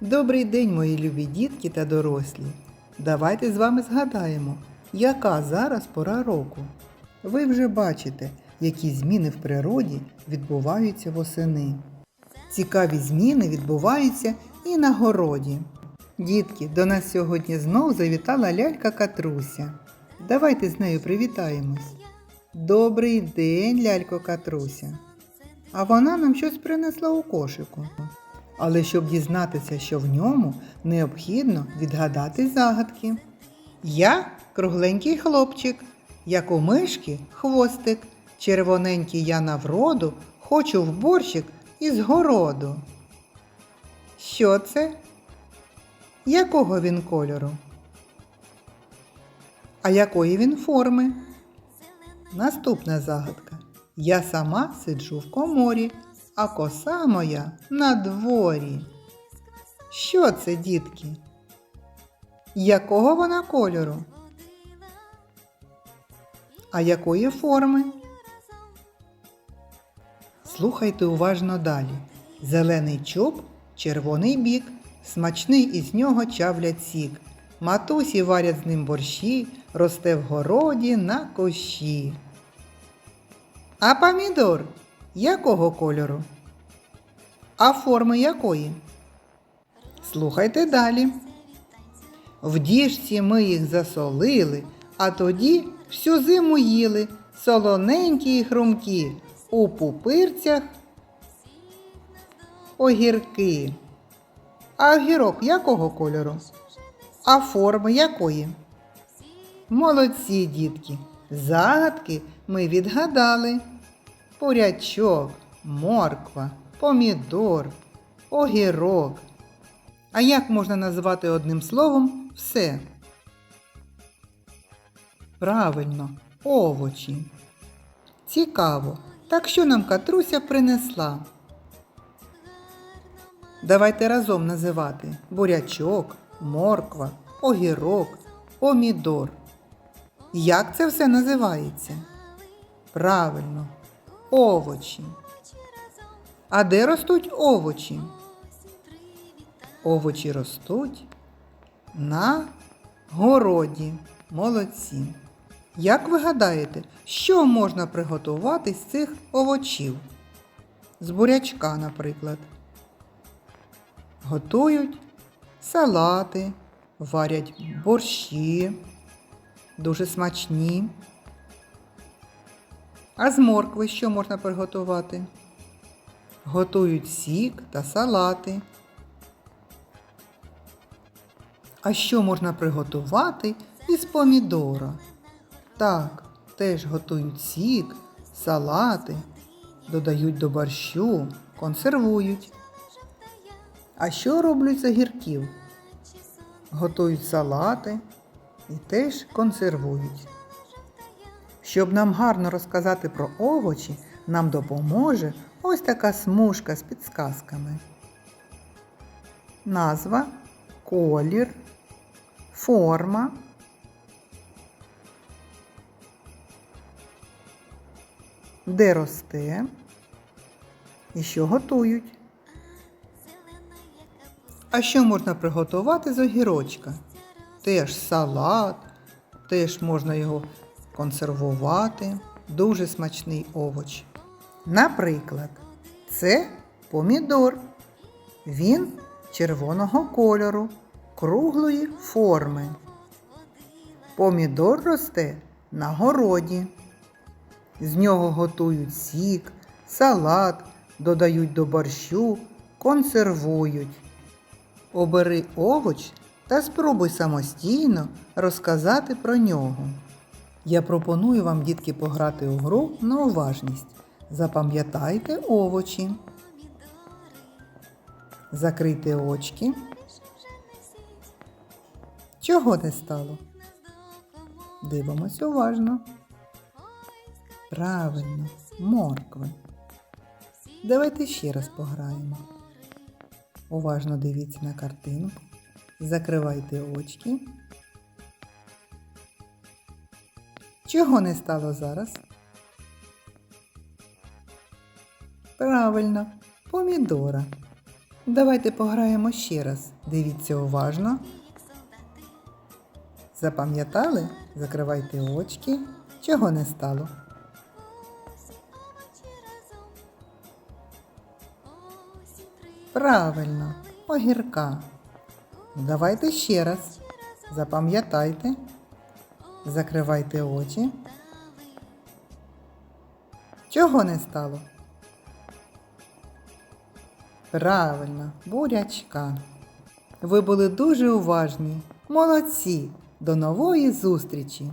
Добрий день, мої любі дітки та дорослі. Давайте з вами згадаємо, яка зараз пора року. Ви вже бачите, які зміни в природі відбуваються восени. Цікаві зміни відбуваються і на городі. Дітки, до нас сьогодні знов завітала лялька Катруся. Давайте з нею привітаємось. Добрий день, лялько Катруся. А вона нам щось принесла у кошику. Але щоб дізнатися, що в ньому, необхідно відгадати загадки. Я кругленький хлопчик, як у мишки хвостик, червоненький я на вроду, хочу в борщик із городу. Що це? Якого він кольору? А якої він форми? Наступна загадка. Я сама сиджу в коморі, а коса моя на дворі. Що це, дітки? Якого вона кольору? А якої форми? Слухайте уважно далі. Зелений чуб, червоний бік, смачний із нього чавлять сік. Матусі варять з ним борщі, росте в городі на кущі. А помідор якого кольору? А форми якої? Слухайте далі. В діжці ми їх засолили, а тоді всю зиму їли солоненькі і хрумкі, у пупирцях огірки. А огірок якого кольору? А форми якої? Молодці, дітки! Загадки ми відгадали. Порячок, морква, помідор, огірок. А як можна назвати одним словом все? Правильно, овочі. Цікаво. Так що нам Катруся принесла? Давайте разом називати бурячок, морква, огірок, помідор. Як це все називається? Правильно, овочі. А де ростуть овочі? Овочі ростуть на городі. Молодці. Як ви гадаєте, що можна приготувати з цих овочів? З бурячка, наприклад. Готують салати, варять борщі, дуже смачні. А з моркви що можна приготувати? Готують сік та салати. А що можна приготувати із помідора? Так, теж готують сік, салати, додають до борщу, консервують. А що роблять з огірків? Готують салати і теж консервують. Щоб нам гарно розказати про овочі, нам допоможе ось така смужка з підсказками. Назва, колір, форма. Де росте і що готують. А що можна приготувати з огірочка? Теж салат, теж можна його консервувати. Дуже смачний овоч. Наприклад, це помідор. Він червоного кольору, круглої форми. Помідор росте на городі. З нього готують сік, салат, додають до борщу, консервують. Обери овоч та спробуй самостійно розказати про нього. Я пропоную вам, дітки, пограти у гру на уважність. Запам'ятайте овочі. Закрийте очки. Чого не стало? Дивимось уважно. Правильно, моркви. Давайте ще раз пограємо. Уважно дивіться на картинку. Закривайте очки. Чого не стало зараз? Правильно, помідора. Давайте пограємо ще раз. Дивіться уважно. Запам'ятали? Закривайте очки. Чого не стало? Правильно, огірка. Давайте ще раз. Запам'ятайте. Закривайте очі. Чого не стало? Правильно, бурячка. Ви були дуже уважні. Молодці. До нової зустрічі!